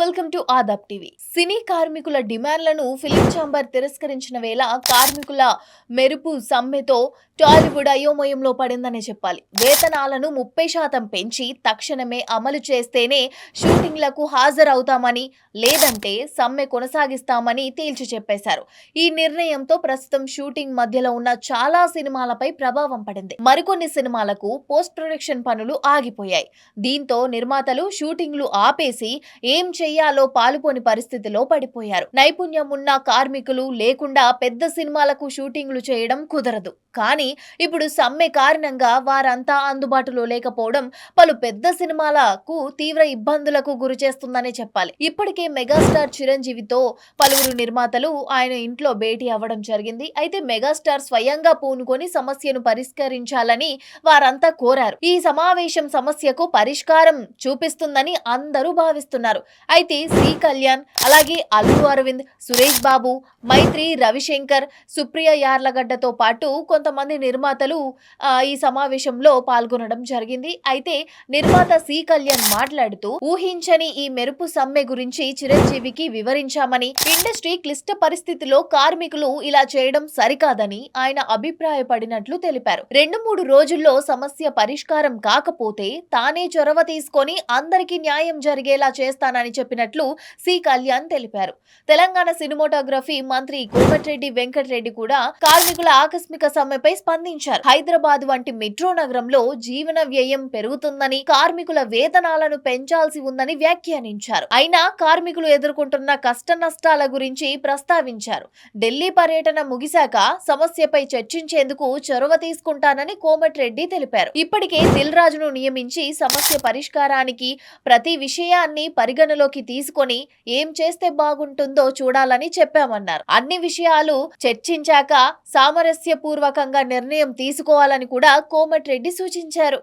Welcome to Aadab TV. సినీ కార్మికుల డిమాండ్లను film chamber తిరస్కరించిన వేళ కార్మికుల మెరుపు సమ్మెతో టాలీవుడ్ అయోమయంలో పడిందనే చెప్పాలి. వేతనాలను ముప్పై శాతం పెంచి తక్షణమే అమలు చేస్తేనే షూటింగ్లకు హాజరవుతామని లేదంటే సమ్మె కొనసాగిస్తామని తేల్చి చెప్పేశారు. ఈ నిర్ణయంతో ప్రస్తుతం షూటింగ్ మధ్యలో ఉన్న చాలా సినిమాలపై ప్రభావం పడింది. మరికొన్ని సినిమాలకు పోస్ట్ ప్రొడక్షన్ పనులు ఆగిపోయాయి. దీంతో నిర్మాతలు షూటింగ్లు ఆపేసి ఏం చేయాలో పాలుపోని పరిస్థితిలో పడిపోయారు. నైపుణ్యం ఉన్న కార్మికులు లేకుండా పెద్ద సినిమాలకు షూటింగ్లు చేయడం కుదరదు. కానీ ఇప్పుడు సమ్మె కారణంగా వారంతా అందుబాటులో లేకపోవడం పలు పెద్ద సినిమాలకు తీవ్ర ఇబ్బందులకు గురి చేస్తుందనే చెప్పాలి. ఇప్పటికే మెగాస్టార్ చిరంజీవితో పలువురు నిర్మాతలు ఆయన ఇంట్లో భేటీ అవ్వడం జరిగింది. అయితే మెగాస్టార్ స్వయంగా పూనుకొని సమస్యను పరిష్కరించాలని వారంతా కోరారు. ఈ సమావేశం సమస్యకు పరిష్కారం చూపిస్తుందని అందరూ భావిస్తున్నారు. అయితే శ్రీ కళ్యాణ్ అలాగే అల్లు అరవింద్ సురేష్ బాబు మైత్రి రవిశంకర్ సుప్రియ యార్లగడ్డతో పాటు కొంతమంది నిర్మాతలు ఈ సమావేశంలో పాల్గొనడం జరిగింది. అయితే నిర్మాత సి కళ్యాణ్ మాట్లాడుతూ ఊహించని ఈ మెరుపు సమ్మె గురించి చిరంజీవికి వివరించామని ఇండస్ట్రీ క్లిష్ట పరిస్థితిలో కార్మికులు ఇలా చేయడం సరికాదని ఆయన అభిప్రాయపడినట్లు తెలిపారు. రెండు మూడు రోజుల్లో సమస్య పరిష్కారం కాకపోతే తానే చొరవ తీసుకొని అందరికీ న్యాయం జరిగేలా చేస్తానని చెప్పినట్లు సి. కళ్యాణ్ తెలిపారు. తెలంగాణ సినిమాటోగ్రఫీ మంత్రి కోమటిరెడ్డి వెంకటరెడ్డి కూడా కార్మికుల ఆకస్మిక సమ్మెపై స్పందించారు. హైదరాబాద్ వంటి మెట్రో నగరంలో జీవన వ్యయం పెరుగుతుందని కార్మికుల వేతనాలను పెంచాల్సి ఉందని వ్యాఖ్యానించారు. అయినా కార్మికులు ఎదుర్కొంటున్న కష్ట నష్టాల గురించి ప్రస్తావించారు. ఢిల్లీ పర్యటన ముగిశాక సమస్యపై చర్చించేందుకు చొరవ తీసుకుంటానని కోమటిరెడ్డి తెలిపారు. ఇప్పటికే దిల్ రాజును నియమించి సమస్య పరిష్కారానికి ప్రతి విషయాన్ని పరిగణలోకి పరిగణలోకి తీసుకొని ఏం చేస్తే బాగుంటుందో చూడాలని చెప్పామన్నారు. అన్ని విషయాలు చర్చించాక సామరస్యపూర్వకంగా నిర్ణయం తీసుకోవాలని కూడా కోమటిరెడ్డి సూచించారు.